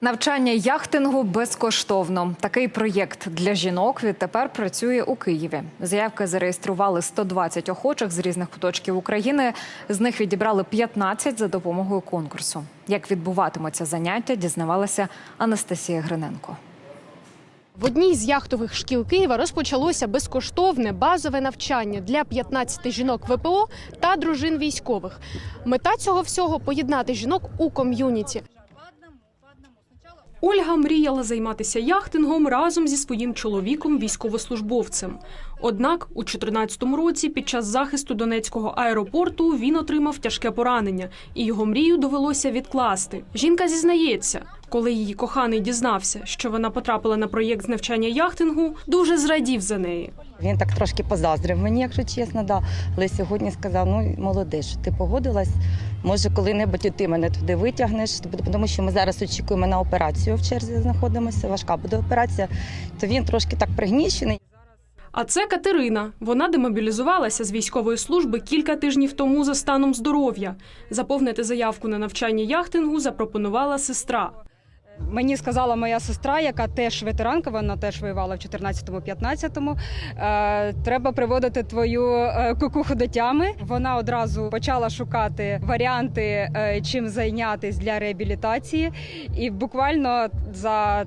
Навчання яхтингу безкоштовно. Такий проєкт для жінок відтепер працює у Києві. Заявки зареєстрували 120 охочих з різних куточків України. З них відібрали 15 за допомогою конкурсу. Як відбуватимуться заняття, дізнавалася Анастасія Гриненко. В одній з яхтових шкіл Києва розпочалося безкоштовне базове навчання для 15 жінок ВПО та дружин військових. Мета цього всього поєднати жінок у ком'юніті. Ольга мріяла займатися яхтингом разом зі своїм чоловіком, військовослужбовцем. Однак у 2014 році, під час захисту Донецького аеропорту, він отримав тяжке поранення, і його мрію довелося відкласти. Жінка зізнається, коли її коханий дізнався, що вона потрапила на проєкт з навчання яхтингу, дуже зрадів за неї. Він так трошки позаздрив мені, якщо чесно, да. але сьогодні сказав: ну молодець, ти погодилась. Може, коли-небудь ти мене туди витягнеш, тому що ми зараз очікуємо на операцію в черзі знаходимося. Важка буде операція. То він трошки так пригніщений. А це Катерина. Вона демобілізувалася з військової служби кілька тижнів тому за станом здоров'я. Заповнити заявку на навчання яхтингу запропонувала сестра. Мені сказала моя сестра, яка теж ветеранка, вона теж воювала в 14-15-му. Е, треба приводити твою е, кукуху до тями. Вона одразу почала шукати варіанти, е, чим зайнятися для реабілітації, і буквально за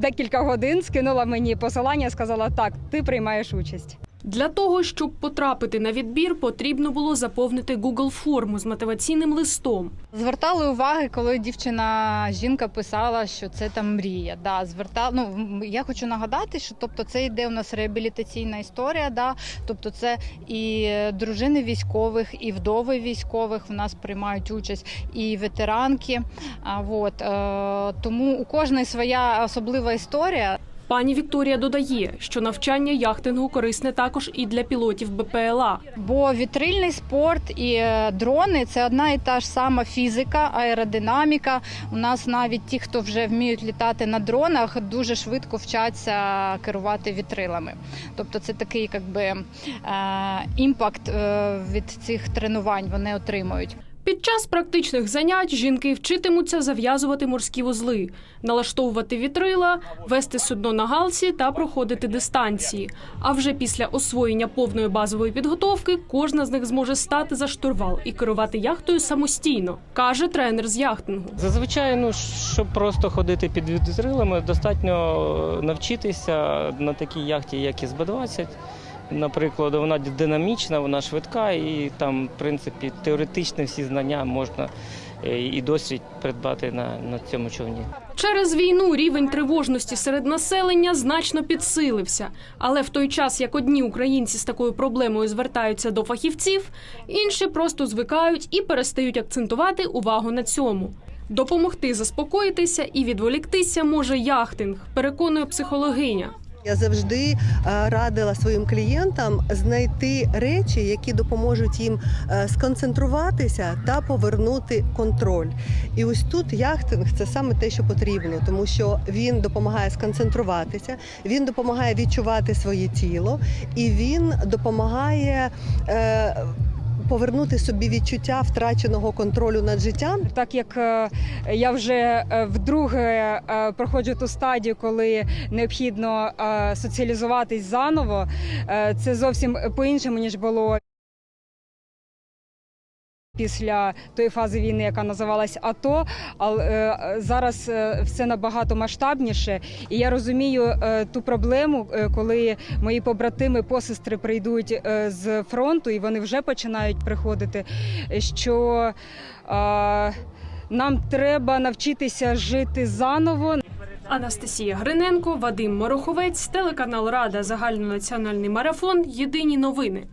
декілька годин скинула мені посилання, сказала: так, ти приймаєш участь. Для того, щоб потрапити на відбір, потрібно було заповнити Google форму з мотиваційним листом. Звертали уваги, коли дівчина жінка писала, що це там мрія. Да, зверта... ну, я хочу нагадати, що тобто це йде у нас реабілітаційна історія. Да, тобто це і дружини військових, і вдови військових в нас приймають участь, і ветеранки. А, от, е, тому у кожної своя особлива історія. Пані Вікторія додає, що навчання яхтингу корисне також і для пілотів БПЛА. Бо вітрильний спорт і е, дрони це одна і та ж сама фізика, аеродинаміка. У нас навіть ті, хто вже вміють літати на дронах, дуже швидко вчаться керувати вітрилами. Тобто, це такий якби е, імпакт е, від цих тренувань вони отримують. Під час практичних занять жінки вчитимуться зав'язувати морські вузли, налаштовувати вітрила, вести судно на галсі та проходити дистанції. А вже після освоєння повної базової підготовки кожна з них зможе стати за штурвал і керувати яхтою самостійно, каже тренер з яхтингу. Зазвичай, ну щоб просто ходити під вітрилами, достатньо навчитися на такій яхті, як із Б-20. Наприклад, вона динамічна, вона швидка, і там, в принципі, теоретичні всі знання можна е, і досвід придбати на, на цьому човні. Через війну рівень тривожності серед населення значно підсилився. Але в той час, як одні українці з такою проблемою звертаються до фахівців, інші просто звикають і перестають акцентувати увагу на цьому. Допомогти заспокоїтися і відволіктися може яхтинг, переконує психологиня. Я завжди е, радила своїм клієнтам знайти речі, які допоможуть їм е, сконцентруватися та повернути контроль. І ось тут яхтинг це саме те, що потрібно, тому що він допомагає сконцентруватися, він допомагає відчувати своє тіло, і він допомагає. Повернути собі відчуття втраченого контролю над життям Так як е, я вже е, вдруге е, проходжу ту стадію, коли необхідно соціалізуватись заново, це зовсім по-іншому ніж було. Після тої фази війни, яка називалась АТО, але зараз е, все набагато масштабніше, і я розумію е, ту проблему, е, коли мої побратими, посестри прийдуть з фронту, і вони вже починають приходити. Що нам треба навчитися жити заново. Анастасія Гриненко, Вадим Мороховець, телеканал Рада, загальнонаціональний марафон. Єдині новини.